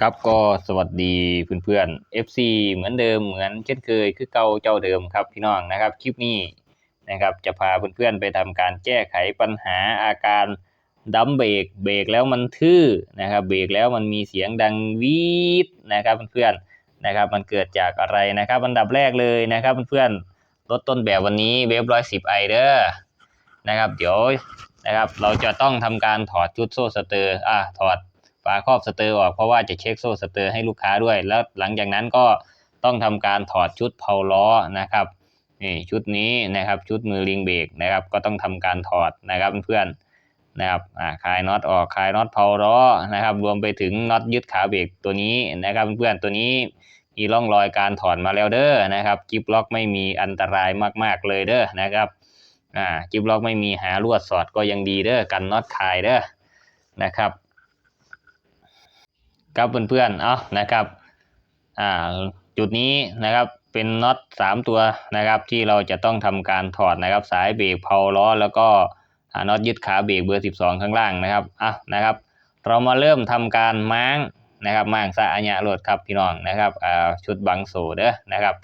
ครับก็สวัสดีเพื่อนๆ FC เหมือนเดิมเหมือนเช่นเคยคือเก่าเจ้าเดิมครับพี่น้องนะครับคลิปนี้นะครับจะพาเพื่อนๆไปทำการแก้ไขปัญหาอาการดัมเบรกเบรกแล้วมันทื่อนะครับเบรกแล้วมันมีเสียงดังวีดนะครับเพื่อนๆนะครับมันเกิดจากอะไรนะครับอันดับแรกเลยนะครับเพื่อนๆรถต้นแบบวันนี้เวฟร้อยสิบไอเด้อนะครับเดี๋ยวนะครับเราจะต้องทำการถอดชุดโซ่สเตอร์อะถอด ฝาครอบสเตอร์ออกเพราะว่าจะเช็คโซ่สเตอร์ให้ลูกค้าด้วย แล้วหลังจากนั้นก็ต้องทำการถอดชุดเพาล้อนะครับนี่ชุดนี้นะครับชุดมือลิงเบรกนะครับ ก็ต้องทำการถอดนะครับเพื่อนนะครับอ่าคลายน็อตออกคลายน็อตเพาล้อนะครับ รวมไปถึงน็อตยึดขาเบรกตัวนี้นะครับเพื่อนตัวนี้มีร่องรอยการถอดมาแล้วเด้อนะครับจิปล็อกไม่มีอันตรายมากๆเลยเด้อนะครับอ่าจิปล็อกไม่มีหาลวดสอดก็ยังดีเด้อกันน็อตคลายเด้อนะครับ ครับเพื่อนๆ เอานะครับอ่าจุดนี้นะครับเป็นน็อตสามตัวนะครับที่เราจะต้องทำการถอดนะครับสายเบรกเพาล้อแล้วก็น็อตยึดขาเบรกเบอร์สิบสองข้างล่างนะครับอะนะครับ เรามาเริ่มทำการม้างนะครับม้างสะอัญญะรถครับพี่น้องนะครับอ่าชุดบังโซเด้อนะครับ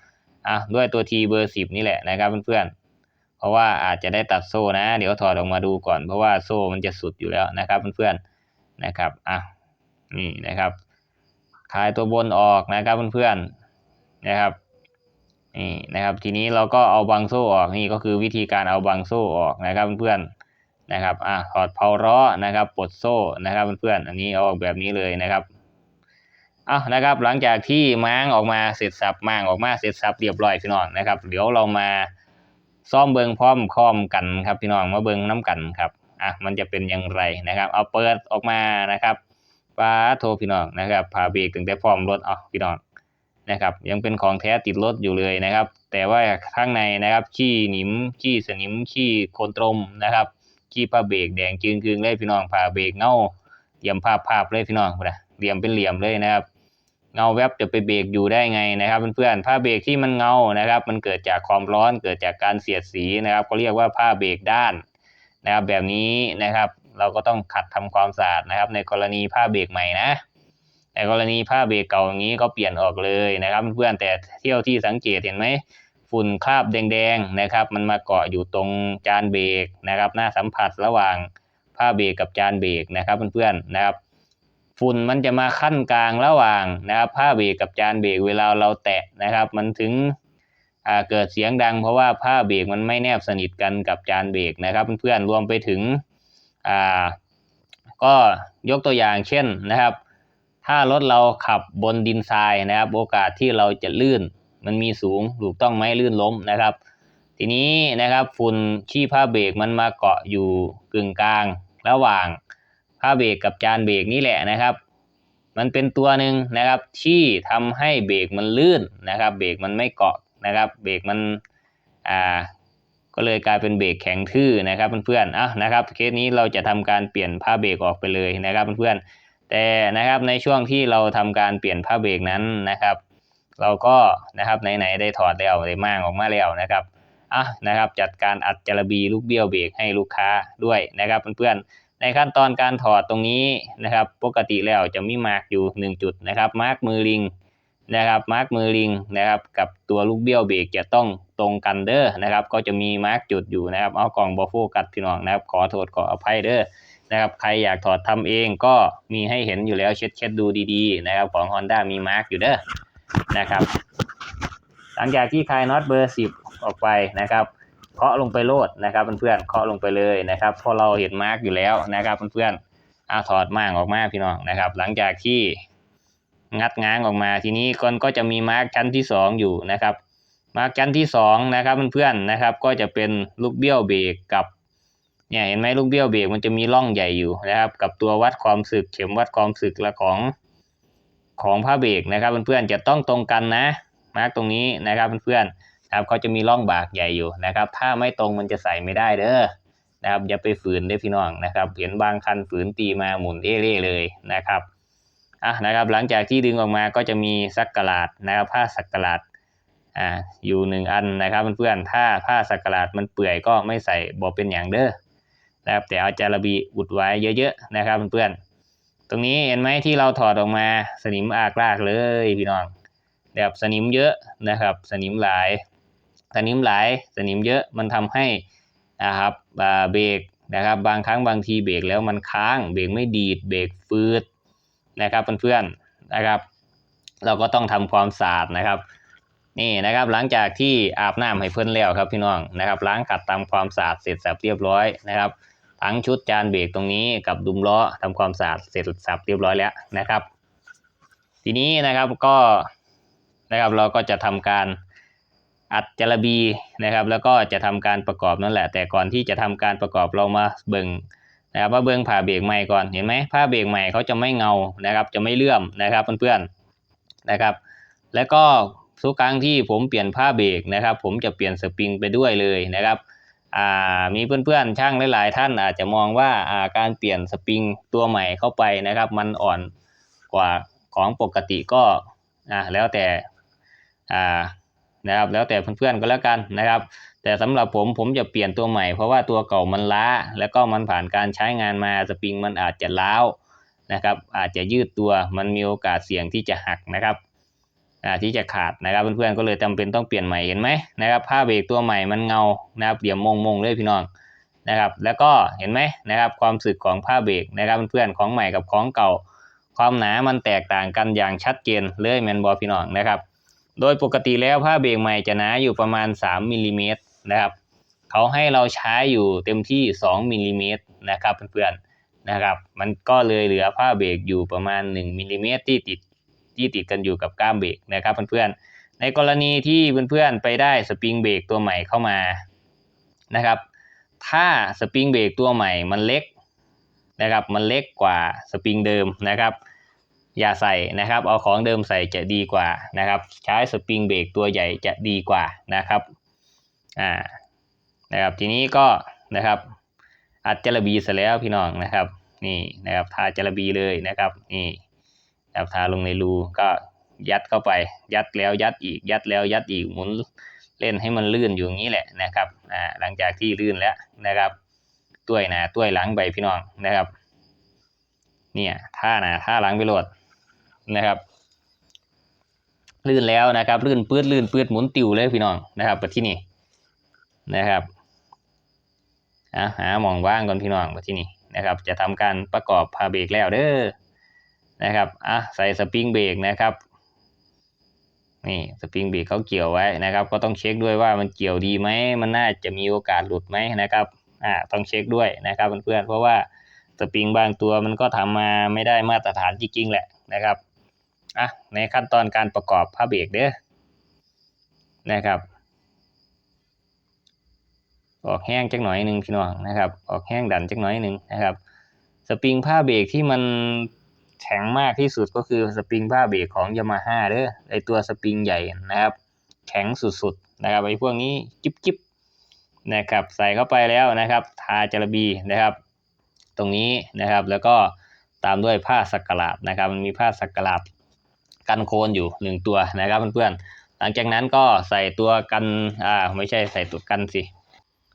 อะด้วยตัวทีเบอร์สิบนี่แหละนะครับเพื่อนๆ เพราะว่าอาจจะได้ตัดโซ่นะ เดี๋ยวถอดออกมาดูก่อนเพราะว่าโซ่มันจะสุดอยู่แล้วนะครับเพื่อนๆนะครับอะ นี่นะครับคลายตัวบนออกนะครับเพื่อนๆนะครับนี่นะครับ ทีนี้เราก็เอาบังโซ่ออกนี่ก็คือวิธีการเอาบังโซ่ออกนะครับเพื่อนๆนะครับอะถอดเพาล้อนะครับปลดโซ่นะครับเพื่อนๆอันนี้เอาออกแบบนี้เลยนะครับเอานะครับหลังจากที่ม้างออกมาเสร็จสับม้างออกมาเสร็จสับเรียบร้อยพี่น้องนะครับ เดี๋ยวเรามาซ่อมเบิงพร้อมคอมกันครับพี่น้องมาเบิงน้ำกันครับอะมันจะเป็นอย่างไรนะครับ เอาเปิดออกมานะครับ ป้าโทรพี่น้องนะครับพาเบรกตั้งแต่พร้อมรถเอพี่น้องนะครับยังเป็นของแท้ติดรถอยู่เลยนะครับ แต่ว่าข้างในนะครับขี้หนิมขี้สนิมขี้โคนตรมนะครับขี้ผ้าเบรกแดงจึงคืงเลยพี่น้องผ้าเบรกเงาเหลี่ยมภาพภาพเลยพี่น้องนะเหลี่ยมเป็นเหลี่ยมเลยนะครับ เงาแวบจะไปเบรกอยู่ได้ไงนะครับเพื่อนๆผ้าเบรกที่มันเงานะครับ มันเกิดจากความร้อนเกิดจากการเสียดสีนะครับ ก็เรียกว่าผ้าเบรกด้านนะครับแบบนี้นะครับ เราก็ต้องขัดทำความสะอาดนะครับ ในกรณีผ้าเบรกใหม่นะในกรณีผ้าเบรกเก่าอย่างนี้ก็เปลี่ยนออกเลยนะครับเพื่อนแต่เที่ยวที่สังเกตเห็นไหมฝุ่นคราบแดงๆนะครับ มันมาเกาะอยู่ตรงจานเบรกนะครับ หน้าสัมผัสระหว่างผ้าเบรกกับจานเบรกนะครับเพื่อนๆนะครับ ฝุ่นมันจะมาขั้นกลางระหว่างนะครับ ผ้าเบรกกับจานเบรกเวลาเราแตะนะครับ มันถึงเกิดเสียงดังเพราะว่าผ้าเบรกมันไม่แนบสนิทกันกับจานเบรกนะครับ เพื่อนๆรวมไปถึง อ่าก็ยกตัวอย่างเช่นนะครับ ถ้ารถเราขับบนดินทรายนะครับ โอกาสที่เราจะลื่น มันมีสูงถูกต้องไหมลื่นล้มนะครับ ทีนี้นะครับฝุ่นขี้ผ้าเบรกมันมาเกาะอยู่กึ่งกลาง ระหว่างผ้าเบรกกับจานเบรกนี่แหละนะครับ มันเป็นตัวหนึ่งนะครับที่ทำให้เบรกมันลื่นนะครับ เบรกมันไม่เกาะนะครับ เบรกมันอ่า ก็เลยกลายเป็นเบรกแข็งทื่อนะครับเพื่อนๆอะนะครับเคสนี้เราจะทำการเปลี่ยนผ้าเบรกออกไปเลยนะครับเพื่อนๆแต่นะครับในช่วงที่เราทำการเปลี่ยนผ้าเบรกนั้นนะครับ เราก็นะครับไหนๆได้ถอดแล้วได้ม่างออกมาแล้วนะครับอะนะครับจัดการอัดจระบีลูกเบี้ยวเบรกให้ลูกค้าด้วยนะครับเพื่อนๆในขั้นตอนการถอดตรงนี้นะครับ ปกติแล้วจะมีมาร์กอยู่หนึ่งจุดนะครับมาร์กมือลิง นะครับมาร์กมือลิงนะครับกับตัวลูกเบี้ยวเบรกจะต้องตรงกันเด้อนะครับก็จะมีมาร์กจุดอยู่นะครับเอากล่องบอโฟกัสพี่น้องนะครับขอโทษขออภัยเด้อนะครับใครอยากถอดทำเองก็มีให้เห็นอยู่แล้วเช็ดเช็ดดูดีๆนะครับของ Honda มีมาร์กอยู่เด้อนะครับหลังจากที่คลายน็อตเบอร์สิบออกไปนะครับเคาะลงไปโลดนะครับเพื่อนๆเคาะลงไปเลยนะครับพราะเราเห็นมาร์กอยู่แล้วนะครับเพื่อนๆเอาถอดม่างออกมาพี่น้องนะครับ หลังจากที่ งัดง้างออกมา ทีนี้คนก็จะมีมาร์กชั้นที่สองอยู่นะครับมาร์กชั้นที่สองนะครับเพื่อนๆนะครับ ก็จะเป็นลูกเบี้ยวเบรกกับเนี่ยเห็นไหมลูกเบี้ยวเบรกมันจะมีร่องใหญ่อยู่นะครับ กับตัววัดความสึก เข็มวัดความสึกและของของผ้าเบรกนะครับเพื่อนๆจะต้องตรงกันนะมาร์กตรงนี้นะครับเพื่อนๆนะครับเขาจะมีร่องบากใหญ่อยู่นะครับ ถ้าไม่ตรงมันจะใส่ไม่ได้เด้อนะครับอย่าไปฝืนเด้พี่น้องนะครับ เห็นบางคันฝืนตีมาหมุนเอเร่เลยนะครับ อะนะครับหลังจากที่ดึงออกมาก็จะมีสักกะลาดนะครับผ้าสักกะลาดอ่าอยู่หนึ่งอันนะครับเพื่อนๆถ้าผ้าสักกะลาดมันเปื่อยก็ไม่ใส่บอกเป็นอย่างเด้อนะครับแต่เอาจาระบีอุดไว้เยอะๆนะครับเพื่อนๆตรงนี้เห็นไหมที่เราถอดออกมาสนิมอากลากเลยพี่น้องแบบสนิมเยอะนะครับสนิมหลายสนิมหลายสนิมเยอะมันทำให้นะครับเบรกนะครับบางครั้งบางทีเบรกแล้วมันค้างเบรกไม่ดีดเบรกฟืด นะครับเพื่อนๆนะครับ เราก็ต้องทำความสะอาดนะครับ นี่นะครับหลังจากที่อาบน้ำให้เพื่อนแล้วครับพี่น้องนะครับ ล้างขัดตามความสะอาดเสร็จสับเรียบร้อยนะครับทั้งชุดจานเบรกตรงนี้กับดุมล้อทำความสะอาดเสร็จสับเรียบร้อยแล้วนะครับ ทีนี้นะครับก็นะครับเราก็จะทำการอัดจระบีนะครับ แล้วก็จะทำการประกอบนั่นแหละ แต่ก่อนที่จะทำการประกอบเรามาเบิ่ง นะครับว่าเบิ่งผ่าเบรกใหม่ก่อนเห็นไหมผ้าเบรกใหม่เขาจะไม่เงานะครับ จะไม่เลื่อมนะครับเพื่อนๆนะครับ แล้วก็ทุกครั้งที่ผมเปลี่ยนผ้าเบรกนะครับ ผมจะเปลี่ยนสปริงไปด้วยเลยนะครับมีเพื่อนๆช่างหลาย ๆ ท่านอาจจะมองว่าการเปลี่ยนสปริงตัวใหม่เข้าไปนะครับ มันอ่อนกว่าของปกติก็แล้วแต่อ่า นะครับแล้วแต่เพื่อนๆก็แล้วกันนะครับ แต่สำหรับผมผมจะเปลี่ยนตัวใหม่ เพราะว่าตัวเก่ามันล้า แล้วก็มันผ่านการใช้งานมาสปริงมันอาจจะล้าวนะครับ อาจจะยืดตัวมันมีโอกาสเสี่ยงที่จะหักนะครับที่จะขาดนะครับเพื่อนๆก็เลยจำเป็นต้องเปลี่ยนใหม่เห็นไหมนะครับผ้าเบรกตัวใหม่มันเงานะครับเหลี่ยมมงมงเลยพี่น้องนะครับ แล้วก็เห็นไหมนะครับ ความสึกของผ้าเบรกนะครับเพื่อนๆของใหม่กับของเก่า ความหนามันแตกต่างกันอย่างชัดเจนเลยแมนบอพี่น้องนะครับ โดยปกติแล้วผ้าเบรกใหม่จะหนาอยู่ประมาณ 3มิลลิเมตรนะครับเขาให้เราใช้อยู่เต็มที่ 2มิลลิเมตรนะครับเพื่อนๆนะครับ มันก็เลยเหลือผ้าเบรกอยู่ประมาณ1มิลลิเมตรที่ติดที่ติดกันอยู่กับก้ามเบรกนะครับเพื่อนๆในกรณีที่เพื่อนๆไปได้สปริงเบรกตัวใหม่เข้ามานะครับ ถ้าสปริงเบรกตัวใหม่มันเล็กนะครับมันเล็กกว่าสปริงเดิมนะครับ อย่าใส่นะครับ เอาของเดิมใส่จะดีกว่านะครับ ใช้สปริงเบรกตัวใหญ่จะดีกว่านะครับอ่านะครับทีนี้ก็นะครับ อัดจระบีเสร็จแล้วพี่น้องนะครับ นี่นะครับทาจระบีเลยนะครับนี่นะครับทาลงในรูก็ยัดเข้าไป ยัดแล้วยัดอีกยัดแล้วยัดอีกหมุนเล่นให้มันลื่นอยู่อย่างนี้แหละนะครับอ่าหลังจากที่ลื่นแล้วนะครับต้วยหนาต้วยหลังไปพี่น้องนะครับ เนี่ยท่าหนาท่าหลังไปโหลด นะครับ ลื่นแล้วนะครับ ลื่นปื้ดลื่นปื้ดหมุนติวเลยพี่น้องนะครับไปที่นี่นะครับอะหาหมองว่างก่อนพี่น้องไปที่นี่นะครับ จะทำการประกอบพาเบรกแล้วเด้อนะครับอะใส่สปริงเบรกนะครับนี่สปริงเบรกเขาเกี่ยวไว้นะครับ ก็ต้องเช็คด้วยว่ามันเกี่ยวดีไหมมันน่าจะมีโอกาสหลุดไหมนะครับอ่าต้องเช็คด้วยนะครับเพื่อนๆเพราะว่าสปริงบางตัวมันก็ทำมาไม่ได้มาตรฐานจริงๆแหละนะครับ อะในขั้นตอนการประกอบผ้าเบรกเด้อนะครับ ออกแห้งจักหน่อยหนึ่งพี่น้องนะครับ ออกแห้งดันจักหน่อยหนึ่งนะครับ สปริงผ้าเบรกที่มันแข็งมากที่สุดก็คือสปริงผ้าเบรกของยามาฮ่าเด้อไอตัวสปริงใหญ่นะครับ แข็งสุดๆนะครับไอพวกนี้จิ๊บจิบนะครับใส่เข้าไปแล้วนะครับทาจระบีนะครับ ตรงนี้นะครับแล้วก็ตามด้วยผ้าสักหลาดนะครับ มันมีผ้าสักหลาด กันโคลนอยู่หนึ่งตัวนะครับเพื่อนๆหลังจากนั้นก็ใส่ตัวกันอ่าไม่ใช่ใส่ตัวกันสิ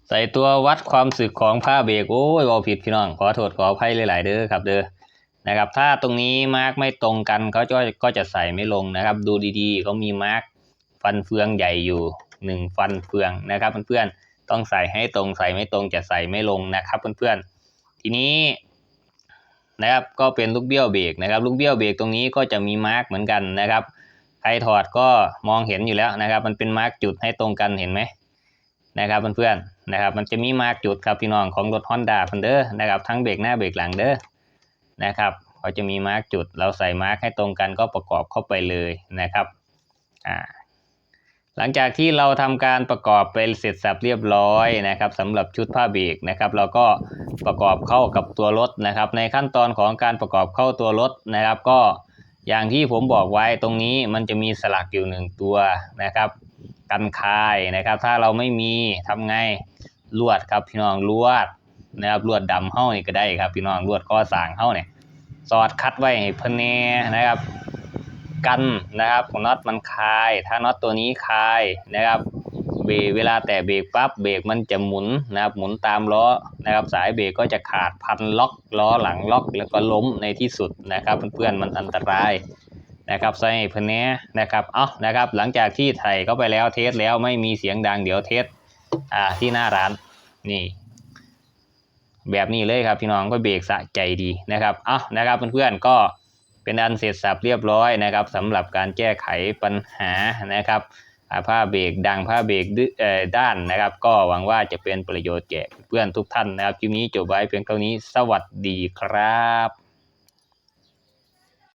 ใส่ตัววัดความสึกของผ้าเบรกโอ้ยบอผิดพี่น้องขอโทษขออภัยหลายๆเด้อครับเด้อนะครับ ถ้าตรงนี้มาร์กไม่ตรงกันเขาก็ก็จะใส่ไม่ลงนะครับ ดูดีๆเขามีมาร์กฟันเฟืองใหญ่อยู่หนึ่งฟันเฟืองนะครับเพื่อนๆต้องใส่ให้ตรงใส่ไม่ตรงจะใส่ไม่ลงนะครับเพื่อนๆทีนี้ นะครับก็เป็นลูกเบี้ยวเบรกนะครับลูกเบี้ยวเบรกตรงนี้ก็จะมีมาร์กเหมือนกันนะครับใครถอดก็มองเห็นอยู่แล้วนะครับ มันเป็นมาร์กจุดให้ตรงกันเห็นไหมนะครับเพื่อนๆนะครับ มันจะมีมาร์กจุดครับพี่น้องของรถ Honda พันเดอร์นะครับทั้งเบรกหน้าเบรกหลังเด้อนะครับเขาจะมีมาร์กจุด เราใส่มาร์กให้ตรงกันก็ประกอบเข้าไปเลยนะครับอ่า หลังจากที่เราทำการประกอบไปเสร็จสับเรียบร้อยนะครับสำหรับชุดผ้าเบรกนะครับ เราก็ประกอบเข้ากับตัวรถนะครับ ในขั้นตอนของการประกอบเข้าตัวรถนะครับ ก็อย่างที่ผมบอกไว้ตรงนี้มันจะมีสลักอยู่หนึ่งตัวนะครับกันคายนะครับ ถ้าเราไม่มีทำไงลวดครับพี่น้องลวดนะครับลวดดำเฮ้านี่ก็ได้ครับพี่น้องลวดก็สางเฮ้าเนี่ยสอดคัดไว้ให้เพิ่นแน่นะครับ กันนะครับของน็อตมันคาย ถ้าน็อตตัวนี้คายนะครับเบรกเวลาแตะเบรกปั๊บเบรกมันจะหมุนนะครับหมุนตามล้อนะครับสายเบรกก็จะขาดพันล็อกล้อหลังล็อกแล้วก็ล้มในที่สุดนะครับเพื่อนๆมันอันตรายนะครับใส่เพื่อนแนี้นะครับเอ้านะครับหลังจากที่ไถ่เข้าไปแล้วเทสแล้วไม่มีเสียงดังเดี๋ยวเทสอ่าที่หน้าร้านนี่ แบบนี้เลยครับพี่น้องก็เบรกสะใจดีนะครับเอ้านะครับเพื่อนๆก็ เป็นอันเสร็จสับเรียบร้อยนะครับสำหรับการแก้ไขปัญหานะครับอ่าผ้าเบรกดังผ้าเบรกดื้อเอ่อด้านนะครับ ก็หวังว่าจะเป็นประโยชน์แก่เพื่อนทุกท่านนะครับคลิปนี้จบไว้เพียงเท่านี้สวัสดีครับ